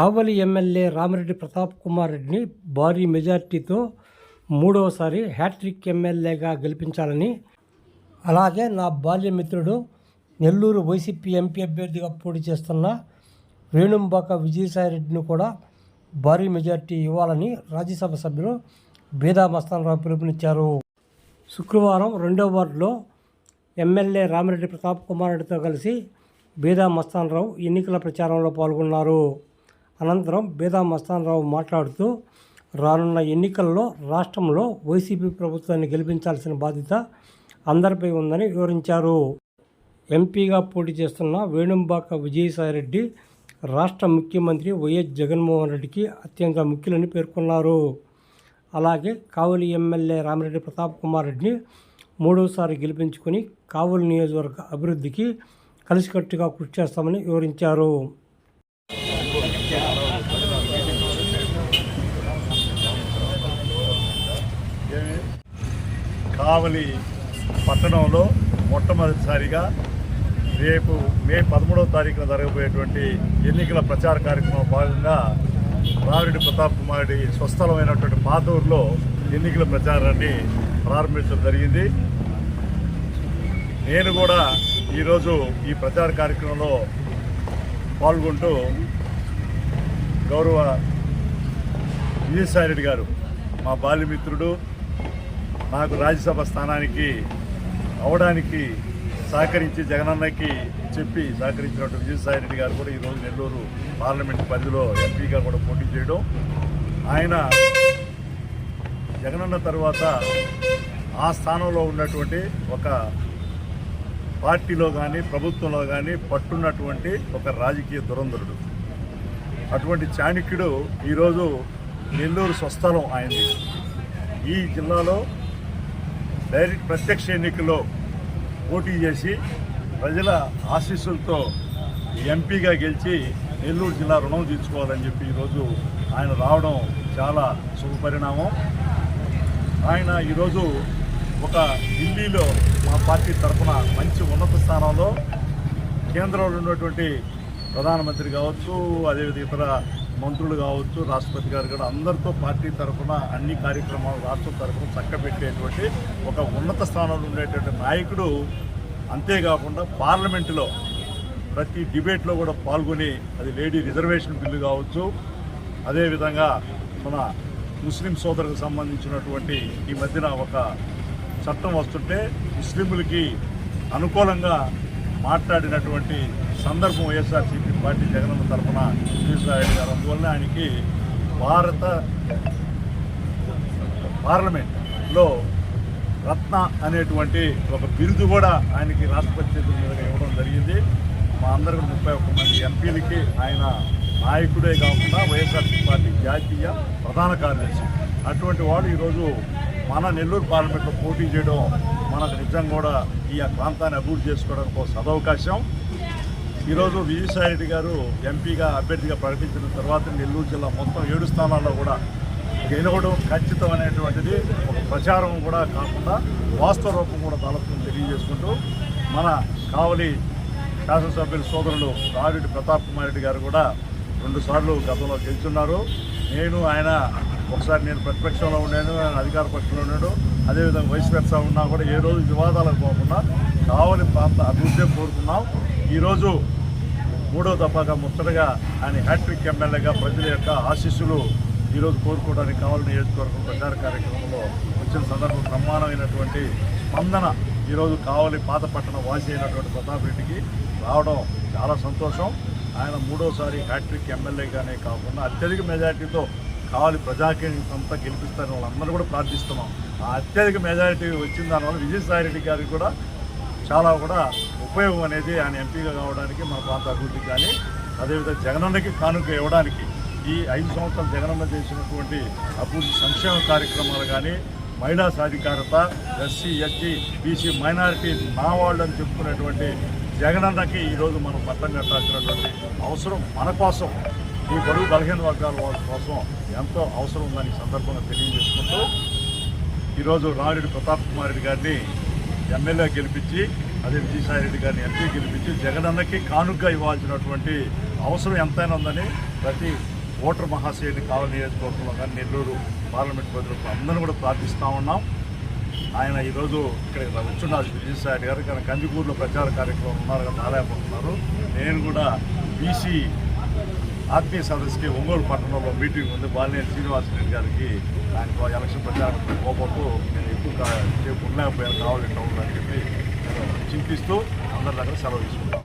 కావలి MLA Ramireddy Pratap Kumar రెడ్డిని భారీ మెజార్టీతో మూడవసారి హ్యాట్రిక్ ఎమ్మెల్యేగా గెలిపించాలని. అలాగే నా బాల్య మిత్రుడు నెల్లూరు వైసీపీ ఎంపీ అభ్యర్థిగా పోటీ చేస్తున్న వేణుంబాక విజయసాయిరెడ్డిని కూడా భారీ మెజార్టీ ఇవ్వాలని రాజ్యసభ సభ్యులు బేదా మస్తానరావు పిలుపునిచ్చారు. శుక్రవారం రెండో వార్డులో ఎమ్మెల్యే రామిరెడ్డి ప్రతాప్ కుమార్ రెడ్డితో కలిసి బేదా మస్తానరావు ఎన్నికల ప్రచారంలో పాల్గొన్నారు. అనంతరం బేదా మస్తానరావు మాట్లాడుతూ రానున్న ఎన్నికల్లో రాష్ట్రంలో వైసీపీ ప్రభుత్వాన్ని గెలిపించాల్సిన బాధ్యత అందరిపై ఉందని వివరించారు. ఎంపీగా పోటీ చేస్తున్న వేణుంబాక విజయసాయిరెడ్డి రాష్ట్ర ముఖ్యమంత్రి వైఎస్ జగన్మోహన్ రెడ్డికి అత్యంత ముఖ్యులని పేర్కొన్నారు. అలాగే కావలి ఎమ్మెల్యే రామిరెడ్డి ప్రతాప్ కుమార్ రెడ్డిని మూడోసారి గెలిపించుకొని కావలి నియోజకవర్గ అభివృద్ధికి కలిసికట్టుగా కృషి చేస్తామని వివరించారు. కావలి పట్టణంలో మొట్టమొదటిసారిగా రేపు మే పదమూడవ తారీఖున జరగబోయేటువంటి ఎన్నికల ప్రచార కార్యక్రమం భాగంగా రావిడి ప్రతాప్ కుమారుడి స్వస్థలమైనటువంటి పాతూరులో ఎన్నికల ప్రచారాన్ని ప్రారంభించడం జరిగింది. నేను కూడా ఈరోజు ఈ ప్రచార కార్యక్రమంలో పాల్గొంటూ గౌరవ విజయసాయిరెడ్డి గారు మా బాల్యమిత్రుడు నాకు రాజ్యసభ స్థానానికి అవడానికి సహకరించి జగనన్నకి చెప్పి సహకరించినట్టు విజయసాయిరెడ్డి గారు కూడా ఈరోజు నెల్లూరు పార్లమెంట్ పరిధిలో ఎంపీగా కూడా పోటీ చేయడం. ఆయన జగనన్న తర్వాత ఆ స్థానంలో ఉన్నటువంటి ఒక పార్టీలో కానీ ప్రభుత్వంలో కానీ పట్టున్నటువంటి ఒక రాజకీయ దురంధరుడు. అటువంటి చాణక్యుడు ఈరోజు నెల్లూరు స్వస్థలం ఆయనది. ఈ జిల్లాలో డైరెక్ట్ ప్రత్యక్ష ఎన్నికల్లో పోటీ చేసి ప్రజల ఆశీస్సులతో ఎంపీగా గెలిచి నెల్లూరు జిల్లా రుణం తీర్చుకోవాలని చెప్పి ఈరోజు ఆయన రావడం చాలా శుభపరిణామం. ఆయన ఈరోజు ఒక ఢిల్లీలో మా పార్టీ తరఫున మంచి ఉన్నత స్థానంలో కేంద్రంలో ఉన్నటువంటి ప్రధానమంత్రి కావచ్చు అదేవిధంగా ఇతర మంత్రులు కావచ్చు రాష్ట్రపతి గారు కూడా అందరితో పార్టీ తరఫున అన్ని కార్యక్రమాలు రాష్ట్రం తరఫున చక్కబెట్టేటువంటి ఒక ఉన్నత స్థానంలో ఉండేటువంటి నాయకుడు. అంతేకాకుండా పార్లమెంటులో ప్రతి డిబేట్లో కూడా పాల్గొని అది లేడీ రిజర్వేషన్ బిల్లు కావచ్చు. అదేవిధంగా మన ముస్లిం సోదరులకు సంబంధించినటువంటి ఈ మధ్యన ఒక చట్టం వస్తుంటే ముస్లింలకి అనుకూలంగా మాట్లాడినటువంటి సందర్భం వైఎస్ఆర్సీపీ పార్టీ జగనన్న తరఫున విజయసాయి గారు. అందువల్ల ఆయనకి భారత పార్లమెంట్లో రత్న అనేటువంటి ఒక బిరుదు కూడా ఆయనకి రాష్ట్రపతి చేతుల మీదుగా ఇవ్వడం జరిగింది. మా అందరూ ముప్పై ఒక్క మంది ఎంపీలకి ఆయన నాయకుడే కాకుండా వైఎస్ఆర్సీ పార్టీ జాతీయ ప్రధాన కార్యదర్శి. అటువంటి వాడు ఈరోజు మన నెల్లూరు పార్లమెంట్లో పోటీ చేయడం మనకు నిజంగా కూడా ఈ ప్రాంతాన్ని అభివృద్ధి చేసుకోవడానికి ఒక సదవకాశం. ఈరోజు విజయసాయిరెడ్డి గారు ఎంపీగా అభ్యర్థిగా ప్రకటించిన తర్వాత నెల్లూరు జిల్లా మొత్తం ఏడు స్థానాల్లో కూడా గెలవడం ఖచ్చితం అనేటువంటిది ఒక ప్రచారం కూడా కాకుండా వాస్తవ రూపం కూడా తలపుని తెలియజేసుకుంటూ మన కావలి శాసనసభ్యుల సోదరులు రావిరెడ్డి ప్రతాప్ కుమార్ రెడ్డి గారు కూడా రెండుసార్లు గతంలో గెలుచున్నారు. నేను ఆయన ఒకసారి నేను ప్రతిపక్షంలో ఉన్నాను ఆయన అధికార పక్షంలో ఉన్నాడు అదేవిధంగా వైస్ వెర్సా ఉన్నా కూడా ఏ రోజు వివాదాలకు పోకుండా కావలి ప్రాంత అభివృద్ధి కోరుకున్నాం. ఈరోజు మూడో తప్పగా ముచ్చటగా ఆయన హ్యాట్రిక్ ఎమ్మెల్యేగా ప్రజల యొక్క ఆశీస్సులు ఈరోజు కోరుకోవడానికి కావాలని నియోజకవర్గం ప్రచార కార్యక్రమంలో వచ్చిన సందర్భం బ్రహ్మాండమైనటువంటి స్పందన ఈరోజు కావలి పాత పట్టణ వాసి అయినటువంటి ప్రతాప్ రెడ్డికి రావడం చాలా సంతోషం. ఆయన మూడోసారి హ్యాట్రిక్ ఎమ్మెల్యేగానే కాకుండా అత్యధిక మెజారిటీతో కావాలి ప్రజాకేంద్రం అంతా గెలిపిస్తారని వాళ్ళందరూ కూడా ప్రార్థిస్తున్నాం. ఆ అత్యధిక మెజారిటీ వచ్చిన దానివల్ల విజయసాయి రెడ్డి గారికి కూడా చాలా కూడా ఉపయోగం అనేది ఆయన ఎంపీగా కావడానికి మన ప్రాంత అభివృద్ధికి కానీ అదేవిధంగా జగనన్నకి కానుక ఇవ్వడానికి ఈ ఐదు సంవత్సరాలు జగనన్న చేసినటువంటి అభివృద్ధి సంక్షేమ కార్యక్రమాలు కానీ మహిళా సాధికారత ఎస్సీ ఎస్టీ బీసీ మైనారిటీ నా వాళ్ళు అని చెప్పుకునేటువంటి జగనన్నకి ఈరోజు మనం పట్టం కట్టాల్సినటువంటి అవసరం మన కోసం. ఈ బడుగు బలహీన వర్గాల వాళ్ళ కోసం ఎంతో అవసరం ఉందని సందర్భంగా తెలియజేసుకుంటూ ఈరోజు రామిరెడ్డి ప్రతాప్ కుమార్ రెడ్డి గారిని ఎమ్మెల్యే గెలిపించి అదే విజయసాయి రెడ్డి గారిని ఎంపీ గెలిపించి జగనన్నకి కానుక ఇవ్వాల్సినటువంటి అవసరం ఎంతైనా ఉందని ప్రతి ఓటర్ మహాశయుని కావలి నియోజకవర్గంలో కానీ నెల్లూరు పార్లమెంట్ ప్రజలకు అందరూ కూడా ప్రార్థిస్తూ ఉన్నాం. ఆయన ఈరోజు ఇక్కడ వచ్చున్నారు విజయసాయి గారు. కానీ కందికూరులో ప్రచార కార్యక్రమం ఉన్నారు కానీ రాలేకపోతున్నారు నేను కూడా బీసీ ఆత్మీయ సదస్సుకి ఒంగోలు పట్టణంలో మీటింగ్ ఉంది. బాలినేని శ్రీనివాసరెడ్డి గారికి ఆయనకు ఎలక్షన్ ప్రచారం పోకపోతూ నేను ఎక్కువ సేపు ఉండలేకపోయాను. కావాలి టౌన్లో అని చెప్పి చింతిస్తూ అందరి దగ్గర సెలవు తీసుకుంటాం